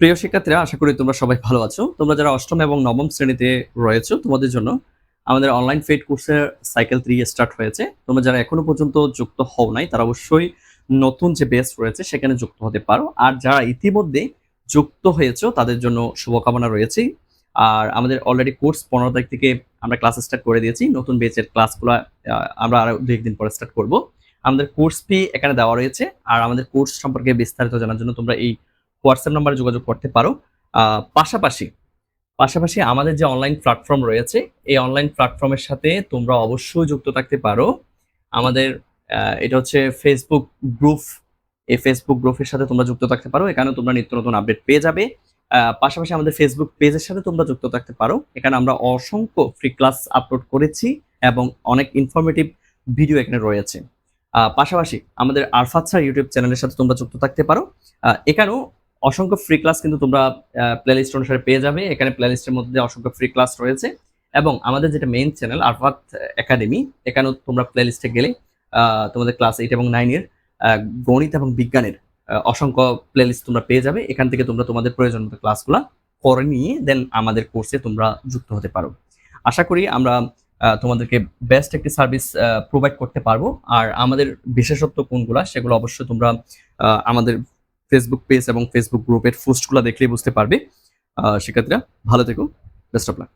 প্রিয় শিক্ষার্থীরা, আশা করি তোমরা সবাই ভালো আছো। তোমরা যারা অষ্টম এবং নবম শ্রেণীতে রয়েছো, তোমাদের জন্য আমাদের অনলাইন ফেড কোর্সের সাইকেল থ্রি স্টার্ট হয়েছে। তোমরা যারা এখনও পর্যন্ত যুক্ত হও নাই, তারা অবশ্যই নতুন যে বেস রয়েছে, সেখানে যুক্ত হতে পারো। আর যারা ইতিমধ্যে যুক্ত হয়েছো, তাদের জন্য শুভকামনা রয়েছে। আর আমাদের অলরেডি কোর্স পনেরো তারিখ থেকে আমরা ক্লাস স্টার্ট করে দিয়েছি। নতুন বেচের ক্লাসগুলো আমরা আরও দু একদিন পরে স্টার্ট করব। আমাদের কোর্স ফি এখানে দেওয়া রয়েছে। আর আমাদের কোর্স সম্পর্কে বিস্তারিত জানার জন্য তোমরা এই হোয়াটসঅ্যাপ নাম্বারে যোগাযোগ করতে পারো। পাশাপাশি পাশাপাশি আমাদের যে অনলাইন প্ল্যাটফর্ম রয়েছে, এই অনলাইন প্ল্যাটফর্মের সাথে তোমরা অবশ্যই যুক্ত থাকতে পারো। আমাদের এটা হচ্ছে ফেসবুক গ্রুপ এই ফেসবুক গ্রুপের সাথে তোমরা যুক্ত থাকতে পারো। এখানে তোমরা নিত্য নতুন আপডেট পেয়ে যাবে। পাশাপাশি আমাদের ফেসবুক পেজের সাথে তোমরা যুক্ত থাকতে পারো। এখানে আমরা অসংখ্য ফ্রি ক্লাস আপলোড করেছি এবং অনেক ইনফরমেটিভ ভিডিও এখানে রয়েছে। পাশাপাশি আমাদের আরফাত স্যার ইউটিউব চ্যানেলের সাথে তোমরা যুক্ত থাকতে পারো। এখানেও অসংখ্য ফ্রি ক্লাস কিন্তু তোমরা প্লেলিস্ট অনুসারে পেয়ে যাবে। এখানে প্লেলিস্টের মধ্যে অসংখ্য ফ্রি ক্লাস রয়েছে। এবং আমাদের যেটা মেইন চ্যানেল আরফাত একাডেমি এখানেও তোমরা প্লেলিস্টে গেলে তোমাদের ক্লাস এইট এবং নাইনের গণিত এবং বিজ্ঞানের অসংখ্য প্লেলিস্ট তোমরা পেয়ে যাবে। এখান থেকে তোমরা তোমাদের প্রয়োজন মতো ক্লাসগুলো করে নিয়ে দেন আমাদের কোর্সে তোমরা যুক্ত হতে পারো। আশা করি আমরা তোমাদেরকে বেস্ট একটি সার্ভিস প্রোভাইড করতে পারব। আর আমাদের বিশেষত্ব কোনগুলো, সেগুলো অবশ্যই তোমরা আমাদের ফেসবুক পেজ এবং ফেসবুক গ্রুপের পোস্টগুলো দেখলেই বুঝতে পারবে। শিক্ষার্থীরা ভালো থেকো। Best of luck